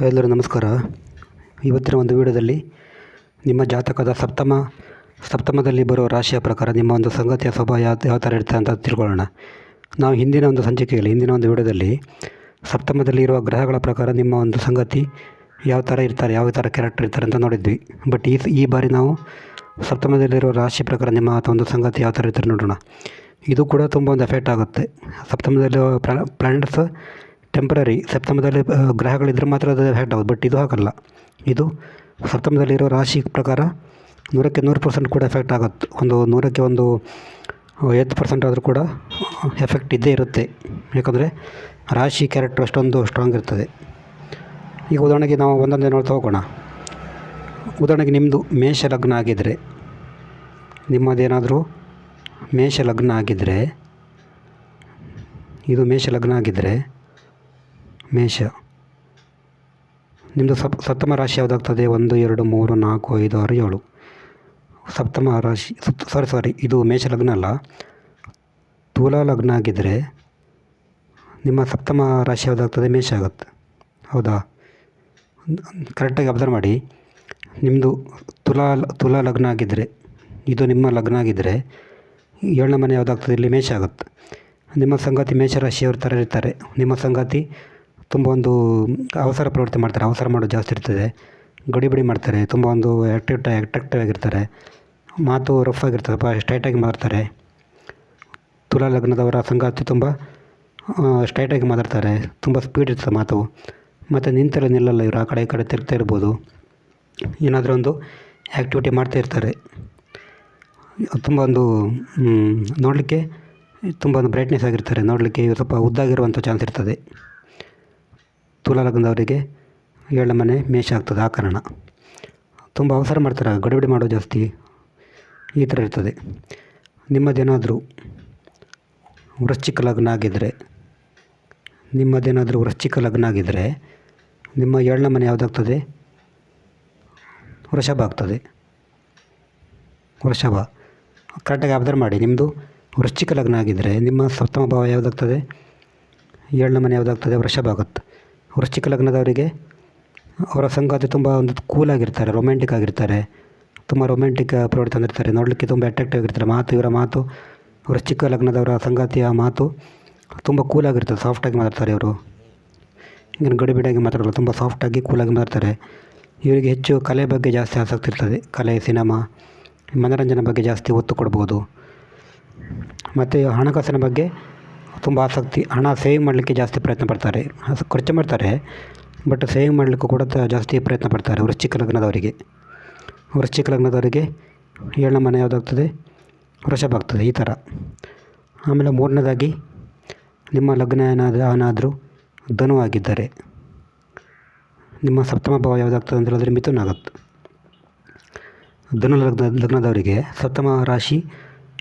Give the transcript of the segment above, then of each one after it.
ಎಲ್ಲರೂ, ನಮಸ್ಕಾರ. ಇವತ್ತಿನ ಒಂದು ವಿಡಿಯೋದಲ್ಲಿ ನಿಮ್ಮ ಜಾತಕದ ಸಪ್ತಮ, ಸಪ್ತಮದಲ್ಲಿ ಬರೋ ರಾಶಿಯ ಪ್ರಕಾರ ನಿಮ್ಮ ಒಂದು ಸಂಗತಿಯ ಸ್ವಭಾವ ಯಾವ ಯಾವ ಥರ ಇರುತ್ತೆ ಅಂತ ತಿಳ್ಕೊಳ್ಳೋಣ. ನಾವು ಹಿಂದಿನ ಒಂದು ಸಂಚಿಕೆಯಲ್ಲಿ, ಹಿಂದಿನ ಒಂದು ವಿಡಿಯೋದಲ್ಲಿ ಸಪ್ತಮದಲ್ಲಿ ಇರುವ ಗ್ರಹಗಳ ಪ್ರಕಾರ ನಿಮ್ಮ ಒಂದು ಸಂಗತಿ ಯಾವ ಥರ ಇರ್ತಾರೆ, ಯಾವ ಥರ ಕ್ಯಾರೆಕ್ಟರ್ ಇರ್ತಾರೆ ಅಂತ ನೋಡಿದ್ವಿ. ಬಟ್ ಈ ಈ ಬಾರಿ ನಾವು ಸಪ್ತಮದಲ್ಲಿರೋ ರಾಶಿ ಪ್ರಕಾರ ನಿಮ್ಮ ಒಂದು ಸಂಗತಿ ಯಾವ ಥರ ಇರ್ತಾರೆ ನೋಡೋಣ. ಇದು ಕೂಡ ತುಂಬ ಒಂದು ಎಫೆಕ್ಟ್ ಆಗುತ್ತೆ. ಸಪ್ತಮದಲ್ಲಿರೋ ಪ್ಲಾನೆಟ್ಸ್ ಟೆಂಪ್ರರಿ ಸಪ್ತಮದಲ್ಲಿ ಗ್ರಹಗಳಿದ್ದರೆ ಮಾತ್ರ ಅದು ಎಫೆಕ್ಟ್ ಆಗೋದು ಬಟ್ ಇದು ಹಾಗಲ್ಲ. ಇದು ಸಪ್ತಮದಲ್ಲಿರೋ ರಾಶಿ ಪ್ರಕಾರ ನೂರಕ್ಕೆ ನೂರು ಪರ್ಸೆಂಟ್ ಕೂಡ ಎಫೆಕ್ಟ್ ಆಗುತ್ತೆ. ಒಂದು ನೂರಕ್ಕೆ ಒಂದು ಐವತ್ತು ಪರ್ಸೆಂಟ್ ಆದರೂ ಕೂಡ ಎಫೆಕ್ಟ್ ಇದ್ದೇ ಇರುತ್ತೆ. ಯಾಕಂದರೆ ರಾಶಿ ಕ್ಯಾರೆಕ್ಟರ್ ಅಷ್ಟೊಂದು ಸ್ಟ್ರಾಂಗ್ ಇರ್ತದೆ. ಈಗ ಉದಾಹರಣೆಗೆ ನಾವು ಒಂದೊಂದೇ ನೋಡ್ತಾ ಹೋಗೋಣ ಉದಾಹರಣೆಗೆ ನಿಮ್ಮದು ಮೇಷ ಲಗ್ನ ಆಗಿದ್ದರೆ ನಿಮ್ಮದೇನಾದರೂ ಮೇಷ ಲಗ್ನ ಆಗಿದ್ದರೆ ಇದು ಮೇಷ ಲಗ್ನ ಆಗಿದ್ದರೆ ಮೇಷ. ನಿಮ್ಮದು ಸಪ್, ಸಪ್ತಮ ರಾಶಿ ಯಾವುದಾಗ್ತದೆ? ಒಂದು, ಎರಡು, ಮೂರು, ನಾಲ್ಕು, ಐದು, ಆರು, ಏಳು. ಸಪ್ತಮ ರಾಶಿ ಸಾರಿ ಸಾರಿ ಇದು ಮೇಷ ಲಗ್ನ ಅಲ್ಲ. ತುಲಾ ಲಗ್ನ ಆಗಿದ್ದರೆ ನಿಮ್ಮ ಸಪ್ತಮ ರಾಶಿ ಯಾವುದಾಗ್ತದೆ? ಮೇಷ ಆಗುತ್ತೆ. ಹೌದಾ? ಕರೆಕ್ಟಾಗಿ ಅಬ್ಸರ್ವ್ ಮಾಡಿ. ನಿಮ್ಮದು ತುಲಾ ತುಲಾ ಲಗ್ನ ಆಗಿದ್ದರೆ ಇದು ನಿಮ್ಮ ಲಗ್ನ ಆಗಿದ್ದರೆ ಏಳನೇ ಮನೆ ಯಾವುದಾಗ್ತದೆ? ಇಲ್ಲಿ ಮೇಷ ಆಗುತ್ತೆ. ನಿಮ್ಮ ಸಂಗಾತಿ ಮೇಷ ಮೇಷರಾಶಿಯವ್ರ ಥರ ಇರ್ತಾರೆ ನಿಮ್ಮ ಸಂಗಾತಿ ತುಂಬ ಒಂದು ಅವಸರ ಪ್ರವೃತ್ತಿ ಮಾಡ್ತಾರೆ, ಅವಸರ ಮಾಡೋದು ಜಾಸ್ತಿ ಇರ್ತದೆ. ಗಡಿಬಿಡಿ ಮಾಡ್ತಾರೆ, ತುಂಬ ಒಂದು ಆ್ಯಕ್ಟಿವ್ ಅಟ್ರಾಕ್ಟಿವ್ ಆಗಿರ್ತಾರೆ. ಮಾತು ರಫ್ ಆಗಿರ್ತದೆ ಪಾ ಸ್ಟ್ರೈಟಾಗಿ ಮಾತಾಡ್ತಾರೆ. ತುಲಾ ಲಗ್ನದವರ ಸಂಗಾತಿ ತುಂಬ ಸ್ಟ್ರೈಟಾಗಿ ಮಾತಾಡ್ತಾರೆ, ತುಂಬ ಸ್ಪೀಡ್ ಇರ್ತದೆ ಮಾತು. ಮತ್ತು ನಿಂತಲ್ಲಿ ನಿಲ್ಲಲ್ಲ ಇವರು, ಆ ಕಡೆ ಈ ಕಡೆ ತಿರುಗ್ತಾ ಇರ್ಬೋದು. ಏನಾದರೂ ಒಂದು ಆ್ಯಕ್ಟಿವಿಟಿ ಮಾಡ್ತಾ ಇರ್ತಾರೆ. ತುಂಬ ಒಂದು ನೋಡಲಿಕ್ಕೆ ತುಂಬ ಒಂದು ಬ್ರೈಟ್ನೆಸ್ ಆಗಿರ್ತಾರೆ. ನೋಡಲಿಕ್ಕೆ ಸ್ವಲ್ಪ ಉದ್ದಾಗಿರುವಂಥ ಚಾನ್ಸ್ ಇರ್ತದೆ. ತುಲಾ ಲಗ್ನದವರಿಗೆ ಏಳನೇ ಮನೆ ಮೇಷ ಆಗ್ತದೆ ಆ ಕಾರಣ. ತುಂಬ ಅವಸರ ಮಾಡ್ತಾರೆ, ಗಡಿಬಿಡಿ ಮಾಡೋ ಜಾಸ್ತಿ ಈ ಥರ ಇರ್ತದೆ. ನಿಮ್ಮದೇನಾದರೂ ವೃಶ್ಚಿಕ ಲಗ್ನ ಆಗಿದ್ದರೆ ನಿಮ್ಮದೇನಾದರೂ ವೃಶ್ಚಿಕ ಲಗ್ನ ಆಗಿದ್ದರೆ ನಿಮ್ಮ ಏಳನೇ ಮನೆ ಯಾವುದಾಗ್ತದೆ? ವೃಷಭ ಆಗ್ತದೆ. ವೃಷಭ. ಕರೆಕ್ಟಾಗಿ ಅಬ್ಸರ್ವ್ ಮಾಡಿ. ನಿಮ್ಮದು ವೃಶ್ಚಿಕ ಲಗ್ನ ಆಗಿದ್ದರೆ ನಿಮ್ಮ ಸಪ್ತಮ ಭಾವ ಯಾವುದಾಗ್ತದೆ? ಏಳನೇ ಮನೆ ಯಾವುದಾಗ್ತದೆ? ವೃಷಭ ಆಗುತ್ತೆ. ವೃಶ್ಚಿಕ ಲಗ್ನದವರಿಗೆ ಅವರ ಸಂಗಾತಿ ತುಂಬ ಒಂದು ಕೂಲಾಗಿರ್ತಾರೆ ರೊಮ್ಯಾಂಟಿಕ್ ಆಗಿರ್ತಾರೆ. ತುಂಬ ರೊಮ್ಯಾಂಟಿಕ್ ಪ್ರೌಢ ತಂದಿರ್ತಾರೆ. ನೋಡಲಿಕ್ಕೆ ತುಂಬ ಅಟ್ರಾಕ್ಟಿವ್ ಆಗಿರ್ತಾರೆ. ಮಾತು, ಇವರ ಮಾತು, ವೃಶ್ಚಿಕ ಲಗ್ನದವರ ಸಂಗಾತಿಯ ಮಾತು ತುಂಬ ಕೂಲಾಗಿರ್ತದೆ ಸಾಫ್ಟಾಗಿ ಮಾತಾಡ್ತಾರೆ ಇವರು. ಹಿಂಗೆ ಗಡಿಬಿಡಿಯಾಗಿ ಮಾತಾಡಲ್ಲ ತುಂಬ ಸಾಫ್ಟಾಗಿ ಕೂಲಾಗಿ ಮಾತಾಡ್ತಾರೆ. ಇವರಿಗೆ ಹೆಚ್ಚು ಕಲೆ ಬಗ್ಗೆ ಜಾಸ್ತಿ ಆಸಕ್ತಿ ಇರ್ತದೆ. ಕಲೆ, ಸಿನಿಮಾ, ಮನೋರಂಜನೆ ಬಗ್ಗೆ ಜಾಸ್ತಿ ಒತ್ತು ಕೊಡ್ಬೋದು. ಮತ್ತು ಹಣಕಾಸಿನ ಬಗ್ಗೆ ತುಂಬ ಆಸಕ್ತಿ, ಹಣ ಸೇವ್ ಮಾಡಲಿಕ್ಕೆ ಜಾಸ್ತಿ ಪ್ರಯತ್ನ ಪಡ್ತಾರೆ. ಖರ್ಚು ಮಾಡ್ತಾರೆ ಬಟ್ ಸೇವ್ ಮಾಡಲಿಕ್ಕೂ ಕೂಡ ಜಾಸ್ತಿ ಪ್ರಯತ್ನ ಪಡ್ತಾರೆ ವೃಶ್ಚಿಕ ಲಗ್ನದವರಿಗೆ. ವೃಶ್ಚಿಕ ಲಗ್ನದವರಿಗೆ ಏಳನೇ ಮನೆ ಯಾವುದಾಗ್ತದೆ? ವೃಷಭ ಆಗ್ತದೆ, ಈ ಥರ ಆಮೇಲೆ ಮೂರನೇದಾಗಿ, ನಿಮ್ಮ ಲಗ್ನ ಏನಾದ ಏನಾದರೂ ಧನು ಆಗಿದ್ದಾರೆ. ನಿಮ್ಮ ಸಪ್ತಮ ಭಾವ ಯಾವುದಾಗ್ತದೆ ಅಂತ ಹೇಳಿದ್ರೆ ಮಿಥುನ ಆಗುತ್ತೆ ಧನು ಲಗ್ನ, ಲಗ್ನದವರಿಗೆ ಸಪ್ತಮ ರಾಶಿ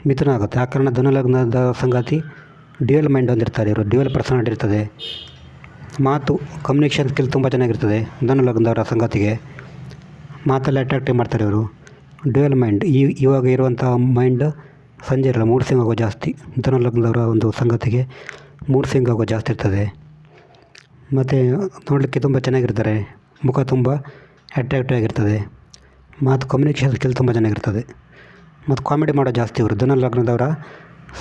ಮಿಥುನ ಆಗುತ್ತೆ. ಆ ಕಾರಣ ಧನು ಲಗ್ನದ ಸಂಗಾತಿ ಡ್ಯುಯಲ್ ಮೈಂಡ್ ಹೊಂದಿರ್ತಾರೆ ಇವರು ಡ್ಯುಯಲ್ ಪರ್ಸನಾಲಿಟಿ ಇರ್ತದೆ. ಮಾತು ಕಮ್ಯುನಿಕೇಷನ್ ಸ್ಕಿಲ್ ತುಂಬ ಚೆನ್ನಾಗಿರ್ತದೆ. ಧನು ಲಗ್ನದವರ ಸಂಗತಿಗೆ ಮಾತಲ್ಲಿ ಅಟ್ರಾಕ್ಟಿವ್ ಮಾಡ್ತಾರೆ ಇವರು. ಡ್ಯುಯಲ್ ಮೈಂಡ್ ಈ ಇವಾಗ ಇರುವಂಥ ಮೈಂಡ್ ಸಂಜೆ ಇರಲ್ಲ ಮೂಡ್ ಸಿಂಗ್ ಆಗೋ ಜಾಸ್ತಿ. ಧನು ಲಗ್ನದವರ ಒಂದು ಸಂಗತಿಗೆ ಮೂಡ್ ಸಿಂಗ್ ಆಗೋ ಜಾಸ್ತಿ ಇರ್ತದೆ. ಮತ್ತು ನೋಡಲಿಕ್ಕೆ ತುಂಬ ಚೆನ್ನಾಗಿರ್ತಾರೆ. ಮುಖ ತುಂಬ ಅಟ್ರಾಕ್ಟಿವ್ ಆಗಿರ್ತದೆ. ಮಾತು ಕಮ್ಯುನಿಕೇಷನ್ ಸ್ಕಿಲ್ ತುಂಬ ಚೆನ್ನಾಗಿರ್ತದೆ. ಮತ್ತು ಕಾಮಿಡಿ ಮಾಡೋ ಜಾಸ್ತಿ ಇವರು. ಧನು ಲಗ್ನದವರ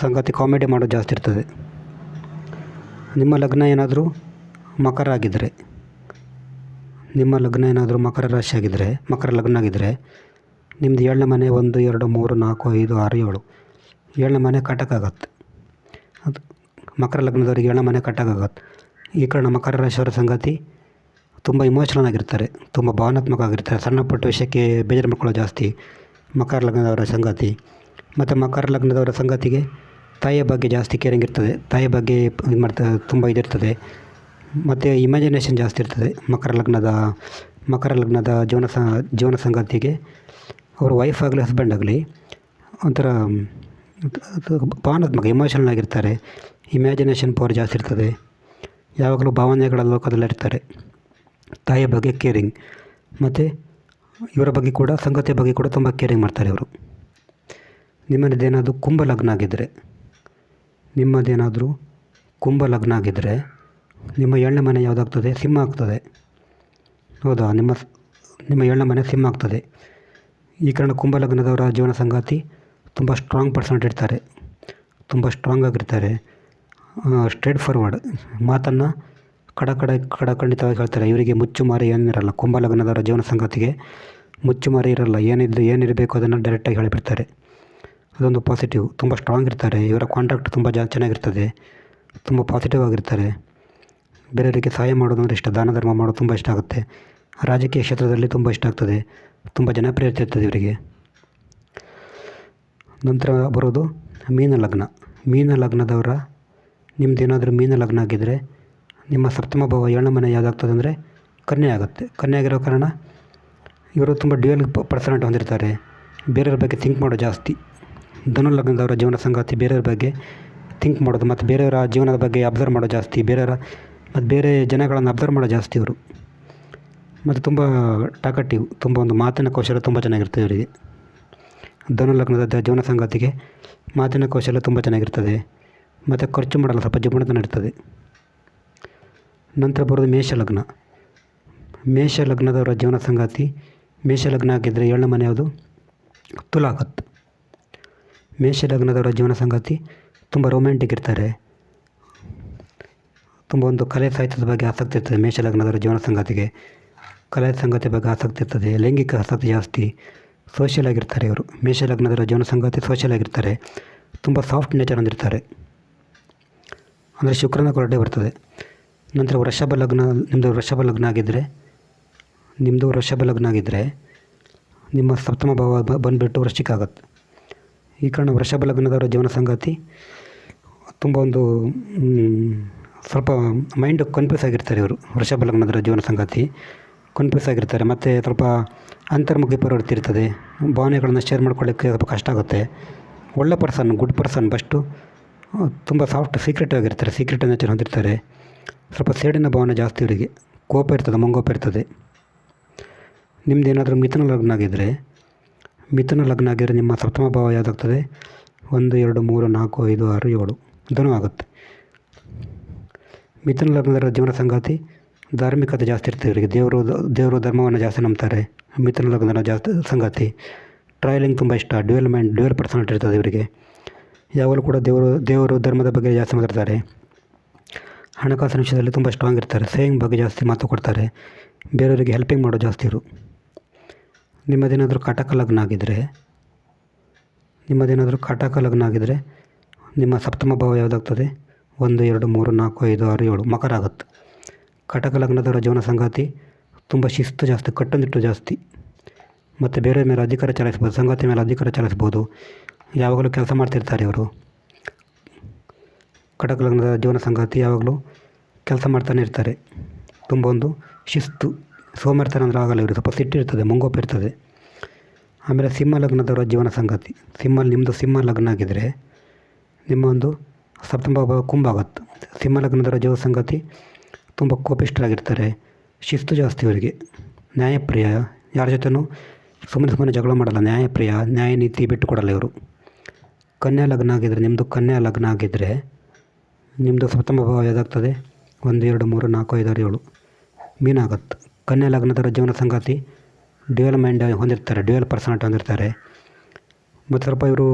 ಸಂಗತಿ ಕಾಮಿಡಿ ಮಾಡೋದು ಜಾಸ್ತಿ ಇರ್ತದೆ. ನಿಮ್ಮ ಲಗ್ನ ಏನಾದರೂ ಮಕರ ಆಗಿದ್ದರೆ ನಿಮ್ಮ ಲಗ್ನ ಏನಾದರೂ ಮಕರ ರಾಶಿ ಆಗಿದ್ದರೆ ಮಕರ ಲಗ್ನ ಆಗಿದ್ದರೆ ನಿಮ್ಮದು ಏಳನೇ ಮನೆ ಒಂದು, ಎರಡು, ಮೂರು, ನಾಲ್ಕು, ಐದು, ಆರು, ಏಳು, ಏಳನೇ ಮನೆ ಕಟ್ಟಕ್ಕಾಗತ್ತೆ ಅದು ಮಕರ ಲಗ್ನದವರಿಗೆ ಏಳನೇ ಮನೆ ಕಟಕ್ ಆಗತ್ತೆ. ಈ ಕಾರಣ ಮಕರ ರಾಶಿಯವರ ಸಂಗತಿ ತುಂಬ ಇಮೋಷನಲ್ ಆಗಿರ್ತಾರೆ, ತುಂಬ ಭಾವನಾತ್ಮಕ ಆಗಿರ್ತಾರೆ. ಸಣ್ಣ ಪುಟ್ಟ ವಿಷಯಕ್ಕೆ ಬೇಜಾರು ಮಾಡ್ಕೊಳ್ಳೋ ಜಾಸ್ತಿ ಮಕರ ಲಗ್ನದವರ ಸಂಗಾತಿ. ಮತ್ತು ಮಕರ ಲಗ್ನದವರ ಸಂಗತಿಗೆ ತಾಯಿಯ ಬಗ್ಗೆ ಜಾಸ್ತಿ ಕೇರಿಂಗ್ ಇರ್ತದೆ. ತಾಯಿಯ ಬಗ್ಗೆ ಇದು ಮಾಡ್ತಾ, ತುಂಬ ಇದಿರ್ತದೆ. ಮತ್ತು ಇಮ್ಯಾಜಿನೇಷನ್ ಜಾಸ್ತಿ ಇರ್ತದೆ. ಮಕರ ಲಗ್ನದ ಮಕರ ಲಗ್ನದ ಜೀವನ ಸ, ಜೀವನ ಸಂಗಾತಿಗೆ ಅವರ ವೈಫ್ ಆಗಲಿ ಹಸ್ಬೆಂಡ್ ಆಗಲಿ ಒಂಥರ ಭಾವನಾತ್ಮಕ ಇಮೋಷನಲ್ ಆಗಿರ್ತಾರೆ. ಇಮ್ಯಾಜಿನೇಷನ್ ಪವರ್ ಜಾಸ್ತಿ ಇರ್ತದೆ. ಯಾವಾಗಲೂ ಭಾವನೆಗಳ ಲೋಕದಲ್ಲಿರ್ತಾರೆ ತಾಯಿಯ ಬಗ್ಗೆ ಕೇರಿಂಗ್ ಮತ್ತು ಇವರ ಬಗ್ಗೆ ಕೂಡ, ಸಂಗತಿಯ ಬಗ್ಗೆ ಕೂಡ ತುಂಬ ಕೇರಿಂಗ್ ಮಾಡ್ತಾರೆ ಇವರು. ನಿಮ್ಮದೇನಾದರೂ ಕುಂಭ ಲಗ್ನ ಆಗಿದ್ದರೆ ನಿಮ್ಮದೇನಾದರೂ ಕುಂಭ ಲಗ್ನ ಆಗಿದ್ದರೆ ನಿಮ್ಮ ಏಳನೇ ಮನೆ ಯಾವುದಾಗ್ತದೆ? ಸಿಂಹ ಆಗ್ತದೆ. ಹೌದಾ? ನಿಮ್ಮ ನಿಮ್ಮ ಏಳನೇ ಮನೆ ಸಿಂಹ ಆಗ್ತದೆ. ಈ ಕಾರಣ ಕುಂಭ ಲಗ್ನದವರ ಜೀವನ ಸಂಗಾತಿ ತುಂಬ ಸ್ಟ್ರಾಂಗ್ ಪರ್ಸೆಂಟ್ ಇರ್ತಾರೆ. ತುಂಬ ಸ್ಟ್ರಾಂಗ್ ಆಗಿರ್ತಾರೆ. ಸ್ಟ್ರೇಟ್ ಫಾರ್ವರ್ಡ್ ಮಾತನ್ನು ಕಡ ಕಡ ಖಂಡಿತವಾಗಿ ಹೇಳ್ತಾರೆ. ಇವರಿಗೆ ಮುಚ್ಚು ಮಾರಿ ಏನಿರಲ್ಲ. ಕುಂಭ ಲಗ್ನದವರ ಜೀವನ ಸಂಗಾತಿಗೆ ಮುಚ್ಚು ಮಾರಿ ಇರಲ್ಲ. ಏನಿದ್ದು, ಏನಿರಬೇಕು ಅದನ್ನು ಡೈರೆಕ್ಟಾಗಿ ಹೇಳಿಬಿಡ್ತಾರೆ. ಅದೊಂದು ಪಾಸಿಟಿವ್ ತುಂಬ ಸ್ಟ್ರಾಂಗ್ ಇರ್ತಾರೆ. ಇವರ ಕಾಂಟ್ಯಾಕ್ಟ್ ತುಂಬ ಜಾ, ಚೆನ್ನಾಗಿರ್ತದೆ. ತುಂಬ ಪಾಸಿಟಿವ್ ಆಗಿರ್ತಾರೆ. ಬೇರೆಯವರಿಗೆ ಸಹಾಯ ಮಾಡೋದು ಅಂದರೆ ಇಷ್ಟ. ದಾನ ಧರ್ಮ ಮಾಡೋದು ತುಂಬ ಇಷ್ಟ ಆಗುತ್ತೆ. ರಾಜಕೀಯ ಕ್ಷೇತ್ರದಲ್ಲಿ ತುಂಬ ಇಷ್ಟ ಆಗ್ತದೆ. ತುಂಬ ಜನಪ್ರಿಯತೆ ಇರ್ತದೆ ಇವರಿಗೆ. ನಂತರ ಬರೋದು ಮೀನ ಲಗ್ನ. ಮೀನ ಲಗ್ನದವರ ನಿಮ್ಮದೇನಾದರೂ ಮೀನ ಲಗ್ನ ಆಗಿದ್ದರೆ ನಿಮ್ಮ ಸಪ್ತಮ ಭಾವ ಏಳನೇ ಮನೆ ಯಾವುದಾಗ್ತದೆ ಅಂದರೆ ಕನ್ಯೆ ಆಗುತ್ತೆ. ಕನ್ಯೆ ಆಗಿರೋ ಕಾರಣ ಇವರು ತುಂಬ ಡ್ಯೂಯಲ್ ಪರ್ಸನಾಟ್ ಹೊಂದಿರ್ತಾರೆ. ಬೇರೆಯವ್ರ ಬಗ್ಗೆ ಥಿಂಕ್ ಮಾಡೋ ಜಾಸ್ತಿ. ಧನು ಲಗ್ನದವರ ಜೀವನ ಸಂಗಾತಿ ಬೇರೆಯವ್ರ ಬಗ್ಗೆ ಥಿಂಕ್ ಮಾಡೋದು ಮತ್ತು ಬೇರೆಯವರ ಜೀವನದ ಬಗ್ಗೆ ಅಬ್ಸರ್ವ್ ಮಾಡೋ ಜಾಸ್ತಿ, ಬೇರೆಯವರ ಮತ್ತು ಬೇರೆ ಜನಗಳನ್ನು ಅಬ್ಸರ್ವ್ ಮಾಡೋ ಜಾಸ್ತಿ ಇವರು. ಮತ್ತು ತುಂಬ ಟಾಕಟಿವ್ ತುಂಬ ಒಂದು ಮಾತಿನ ಕೌಶಲ್ಯ ತುಂಬ ಚೆನ್ನಾಗಿರ್ತದೆ ಇವರಿಗೆ. ಧನು ಲಗ್ನದ ಜೀವನ ಸಂಗಾತಿಗೆ ಮಾತಿನ ಕೌಶಲ್ಯ ತುಂಬ ಚೆನ್ನಾಗಿರ್ತದೆ. ಮತ್ತು ಖರ್ಚು ಮಾಡಲ್ಲ, ಸ್ವಲ್ಪ ಜೀವನತನ ಇರ್ತದೆ ನಂತರ ಬರೋದು ಮೇಷ ಲಗ್ನ ಮೇಷ ಲಗ್ನದವರ ಜೀವನ ಸಂಗಾತಿ ಮೇಷ ಲಗ್ನ ಆಗಿದ್ದರೆ ಏಳನೇ ಮನೆ ಯಾವುದು? ತುಲಾಕತ್ ಮೇಷ ಲಗ್ನದವರ ಜೀವನ ಸಂಗತಿ ತುಂಬ ರೊಮ್ಯಾಂಟಿಕ್ ಇರ್ತಾರೆ. ತುಂಬ ಒಂದು ಕಲೆ ಸಾಹಿತ್ಯದ ಬಗ್ಗೆ ಆಸಕ್ತಿ ಇರ್ತದೆ ಮೇಷಲಗ್ನದವರ ಜೀವನ ಸಂಗತಿಗೆ. ಕಲೆ ಸಂಗತಿ ಬಗ್ಗೆ ಆಸಕ್ತಿ ಇರ್ತದೆ, ಲೈಂಗಿಕ ಆಸಕ್ತಿ ಜಾಸ್ತಿ. ಸೋಷಿಯಲ್ ಆಗಿರ್ತಾರೆ ಇವರು. ಮೇಷಲಗ್ನದವರ ಜೀವನ ಸಂಗತಿ ಸೋಷಿಯಲ್ ಆಗಿರ್ತಾರೆ. ತುಂಬ ಸಾಫ್ಟ್ ನೇಚರ್ ಹೊಂದಿರ್ತಾರೆ ಅಂದರೆ ಶುಕ್ರನ ಕೊರಡೆ ಬರ್ತದೆ. ನಂತರ ವೃಷಭ ಲಗ್ನ ನಿಮ್ಮದು ವೃಷಭ ಲಗ್ನ ಆಗಿದ್ದರೆ ನಿಮ್ಮದು ವೃಷಭ ಲಗ್ನ ಆಗಿದ್ದರೆ ನಿಮ್ಮ ಸಪ್ತಮ ಭಾವ ಬಂದುಬಿಟ್ಟು ವೃಶ್ಚಿಕ ಆಗುತ್ತೆ. ಈ ಕಾರಣ ವೃಷಭ ಲಗ್ನದವರ ಜೀವನ ಸಂಗಾತಿ ತುಂಬ ಒಂದು ಸ್ವಲ್ಪ ಮೈಂಡ್ ಕನ್ಫ್ಯೂಸ್ ಆಗಿರ್ತಾರೆ ಇವರು. ವೃಷಭ ಲಗ್ನದವರ ಜೀವನ ಸಂಗಾತಿ ಕನ್ಫ್ಯೂಸ್ ಆಗಿರ್ತಾರೆ. ಮತ್ತು ಸ್ವಲ್ಪ ಅಂತರ್ಮುಖಿ ಪ್ರವೃತ್ತಿ ಇರ್ತದೆ. ಭಾವನೆಗಳನ್ನು ಶೇರ್ ಮಾಡ್ಕೊಳ್ಳೋಕ್ಕೆ ಸ್ವಲ್ಪ ಕಷ್ಟ ಆಗುತ್ತೆ. ಒಳ್ಳೆ ಪರ್ಸನ್ ಗುಡ್ ಪರ್ಸನ್ ಬಸ್ಟು ತುಂಬ ಸಾಫ್ಟ್ ಸೀಕ್ರೆಟ್ ಆಗಿರ್ತಾರೆ. ಸೀಕ್ರೆಟ್ ನೇಚರ್ ಹೊಂದಿರ್ತಾರೆ. ಸ್ವಲ್ಪ ಸೇಡಿನ ಭಾವನೆ ಜಾಸ್ತಿ ಇವರಿಗೆ ಕೋಪ ಇರ್ತದೆ, ಮಂಗೋಪ ಇರ್ತದೆ. ನಿಮ್ದು ಏನಾದರೂ ಮಿಥುನ ಲಗ್ನ ಆಗಿದ್ದರೆ ಮಿಥುನ ಲಗ್ನ ಆಗಿರೋ ನಿಮ್ಮ ಸಪ್ತಮ ಭಾವ ಯಾವುದಾಗ್ತದೆ? ಒಂದು, ಎರಡು, ಮೂರು, ನಾಲ್ಕು, ಐದು, ಆರು, ಏಳು. ಧನು ಆಗುತ್ತೆ. ಮಿಥುನ ಲಗ್ನದ ಜೀವನ ಸಂಗಾತಿ, ಧಾರ್ಮಿಕತೆ ಜಾಸ್ತಿ ಇರ್ತದೆ ಇವರಿಗೆ. ದೇವರು ದೇವರು ಧರ್ಮವನ್ನು ಜಾಸ್ತಿ ನಂಬ್ತಾರೆ. ಮಿಥುನ ಲಗ್ನದ ಜಾಸ್ತಿ ಸಂಗಾತಿ ಟ್ರಾವೆಲಿಂಗ್ ತುಂಬ ಇಷ್ಟ. ಡ್ಯೂಯಲ್ ಮೈಂಡ್ ಡ್ಯುವೆಲ್ ಪರ್ಸನಾಲಿಟಿ ಇರ್ತದೆ ಇವರಿಗೆ. ಯಾವಾಗಲೂ ಕೂಡ ದೇವರು ದೇವರು ಧರ್ಮದ ಬಗ್ಗೆ ಜಾಸ್ತಿ ಮಾತಾಡ್ತಾರೆ. ಹಣಕಾಸಿನ ವಿಷಯದಲ್ಲಿ ತುಂಬ ಸ್ಟ್ರಾಂಗ್ ಇರ್ತಾರೆ. ಸೇವಿಂಗ್ ಬಗ್ಗೆ ಜಾಸ್ತಿ ಮಾತು ಕೊಡ್ತಾರೆ. ಬೇರೆಯವರಿಗೆ ಹೆಲ್ಪಿಂಗ್ ಮಾಡೋ ಜಾಸ್ತಿ ಇವರು ನಿಮ್ಮದೇನಾದರೂ ಕಟಕ ಲಗ್ನ ಆಗಿದ್ದರೆ ನಿಮ್ಮದೇನಾದರೂ ಕಟಕ ಲಗ್ನ ಆಗಿದ್ದರೆ ನಿಮ್ಮ ಸಪ್ತಮ ಭಾವ ಯಾವುದಾಗ್ತದೆ? ಒಂದು, ಎರಡು, ಮೂರು, ನಾಲ್ಕು, ಐದು, ಆರು, ಏಳು, ಮಕರ ಆಗುತ್ತೆ. ಕಟಕ ಲಗ್ನದವರ ಜೀವನ ಸಂಗಾತಿ ತುಂಬ ಶಿಸ್ತು ಜಾಸ್ತಿ, ಕಟ್ಟುನಿಟ್ಟು ಜಾಸ್ತಿ. ಮತ್ತು ಬೇರೆ ಮೇಲೆ ಅಧಿಕಾರ ಚಲಾಯಿಸ್ಬೋದು ಸಂಗಾತಿ ಮೇಲೆ ಅಧಿಕಾರ ಚಲಾಯಿಸ್ಬೋದು. ಯಾವಾಗಲೂ ಕೆಲಸ ಮಾಡ್ತಿರ್ತಾರೆ ಇವರು. ಕಟಕ ಲಗ್ನದ ಜೀವನ ಸಂಗಾತಿ ಯಾವಾಗಲೂ ಕೆಲಸ ಮಾಡ್ತಾನೆ ಇರ್ತಾರೆ. ತುಂಬ ಒಂದು ಶಿಸ್ತು. ಸೋಮಾರಿತನ ಅಂದರೆ ಆಗಲ್ಲ ಇವರು ಸ್ವಲ್ಪ ಸಿಟ್ಟಿರ್ತದೆ ಮುಂಗೋಪ ಇರ್ತದೆ. ಆಮೇಲೆ ಸಿಂಹ ಲಗ್ನದವರ ಜೀವನ ಸಂಗತಿ. ಸಿಂಹ ನಿಮ್ಮದು ಸಿಂಹ ಲಗ್ನ ಆಗಿದ್ದರೆ ನಿಮ್ಮ ಒಂದು ಸಪ್ತಮ ಭಾವ ಕುಂಭ ಆಗುತ್ತೆ ಸಿಂಹ ಲಗ್ನದವರ ಜೀವ ಸಂಗತಿ ತುಂಬ ಕೋಪಿಷ್ಟರಾಗಿರ್ತಾರೆ ಶಿಸ್ತು ಜಾಸ್ತಿ ಅವರಿಗೆ. ನ್ಯಾಯಪ್ರಿಯ, ಯಾರ ಜೊತೆನೂ ಸುಮ್ಮನೆ ಸುಮ್ಮನೆ ಜಗಳ ಮಾಡಲ್ಲ. ನ್ಯಾಯಪ್ರಿಯ, ನ್ಯಾಯ ನೀತಿ ಬಿಟ್ಟು ಕೊಡಲ್ಲ ಇವರು. ಕನ್ಯಾ ಲಗ್ನ ಆಗಿದ್ದರೆ ನಿಮ್ಮದು ಕನ್ಯಾ ಲಗ್ನ ಆಗಿದ್ದರೆ ನಿಮ್ಮದು ಸಪ್ತಮ ಭಾವ ಯಾವುದಾಗ್ತದೆ? ಒಂದು, ಎರಡು, ಮೂರು, ನಾಲ್ಕು, ಐದು, ಆರು, ಏಳು. ಮೀನಾಗತ್ತೆ ಕನ್ಯಾ ಲಗ್ನದವರ ಜೀವನ ಸಂಗಾತಿ ಡ್ಯುಯಲ್ ಮೈಂಡ್ ಹೊಂದಿರ್ತಾರೆ, ಡ್ಯುಯಲ್ ಪರ್ಸನಾಲಿಟಿ ಹೊಂದಿರ್ತಾರೆ. ಮತ್ತು ಸ್ವಲ್ಪ ಇವರು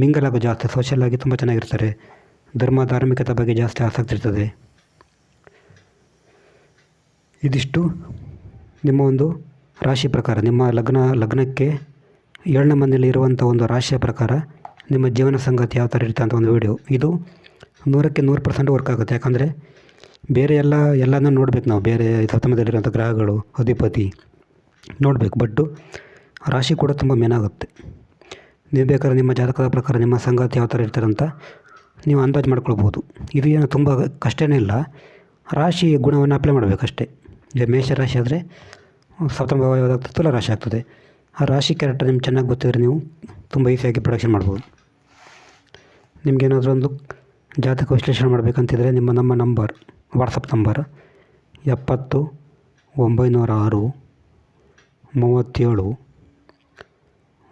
ಮಿಂಗಲ್ ಆಗೋ ಜಾಸ್ತಿ ಸೋಷಿಯಲ್ ಆಗಿ ತುಂಬ ಚೆನ್ನಾಗಿರ್ತಾರೆ. ಧರ್ಮ, ಧಾರ್ಮಿಕತೆ ಬಗ್ಗೆ ಜಾಸ್ತಿ ಆಸಕ್ತಿ ಇರ್ತದೆ. ಇದಿಷ್ಟು ನಿಮ್ಮ ಒಂದು ರಾಶಿ ಪ್ರಕಾರ, ನಿಮ್ಮ ಲಗ್ನ, ಲಗ್ನಕ್ಕೆ ಏಳನೇ ಮನೆಯಲ್ಲಿ ಇರುವಂಥ ಒಂದು ರಾಶಿಯ ಪ್ರಕಾರ ನಿಮ್ಮ ಜೀವನ ಸಂಗಾತಿ ಯಾವ ಥರ ಇರುತ್ತೆ ಅಂತ ಒಂದು ವಿಡಿಯೋ ಇದು ನೂರಕ್ಕೆ ನೂರು ಪರ್ಸೆಂಟ್ ವರ್ಕ್ ಆಗುತ್ತೆ. ಯಾಕಂದರೆ ಬೇರೆ ಎಲ್ಲ, ಎಲ್ಲನೂ ನೋಡ್ಬೇಕು ನಾವು. ಬೇರೆ ಸಪ್ತಮದಲ್ಲಿರುವಂಥ ಗ್ರಹಗಳು, ಅಧಿಪತಿ ನೋಡಬೇಕು. ಬಟ್ಟು ರಾಶಿ ಕೂಡ ತುಂಬ ಮೇನಾಗುತ್ತೆ ನೀವು ಬೇಕಾದ್ರೆ ನಿಮ್ಮ ಜಾತಕದ ಪ್ರಕಾರ ನಿಮ್ಮ ಸಂಗಾತಿ ಯಾವ ಥರ ಇರ್ತಾರೆ ಅಂತ ನೀವು ಅಂದಾಜು ಮಾಡ್ಕೊಳ್ಬೋದು. ಇದು ಏನು ತುಂಬ ಕಷ್ಟನೇ ಇಲ್ಲ. ರಾಶಿ ಗುಣವನ್ನು ಅಪ್ಲೈ ಮಾಡಬೇಕಷ್ಟೇ. ಈಗ ಮೇಷ ರಾಶಿ ಆದರೆ ಸಪ್ತಮ ಭಾವ ಯಾವುದಾಗ್ತದೆ ತುಲಾ ರಾಶಿ ಆಗ್ತದೆ. ಆ ರಾಶಿ ಕ್ಯಾರೆಕ್ಟರ್ ನಿಮ್ಗೆ ಚೆನ್ನಾಗಿ ಗೊತ್ತಿದ್ರೆ ನೀವು ತುಂಬ ಈಸಿಯಾಗಿ ಪ್ರೊಡಕ್ಷನ್ ಮಾಡ್ಬೋದು. ನಿಮಗೇನಾದರೂ ಒಂದು ಜಾತಕ ವಿಶ್ಲೇಷಣೆ ಮಾಡಬೇಕಂತಿದ್ರೆ ನಿಮ್ಮ ನಮ್ಮ ನಂಬರ್ ವಾಟ್ಸಪ್ ನಂಬರ್ ಎಪ್ಪತ್ತು ಒಂಬೈನೂರ ಆರು ಮೂವತ್ತೇಳು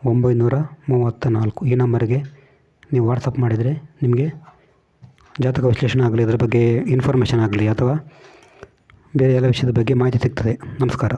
ಒಂಬೈನೂರ ಮೂವತ್ತ ನಾಲ್ಕು ಈ ನಂಬರ್ಗೆ ನೀವು ವಾಟ್ಸಪ್ ಮಾಡಿದರೆ ನಿಮಗೆ ಜಾತಕ ವಿಶ್ಲೇಷಣೆ ಆಗಲಿ ಅದರ ಬಗ್ಗೆ ಇನ್ಫಾರ್ಮೇಷನ್ ಆಗಲಿ ಅಥವಾ ಬೇರೆ ಎಲ್ಲ ವಿಷಯದ ಬಗ್ಗೆ ಮಾಹಿತಿ ಸಿಗ್ತದೆ. ನಮಸ್ಕಾರ.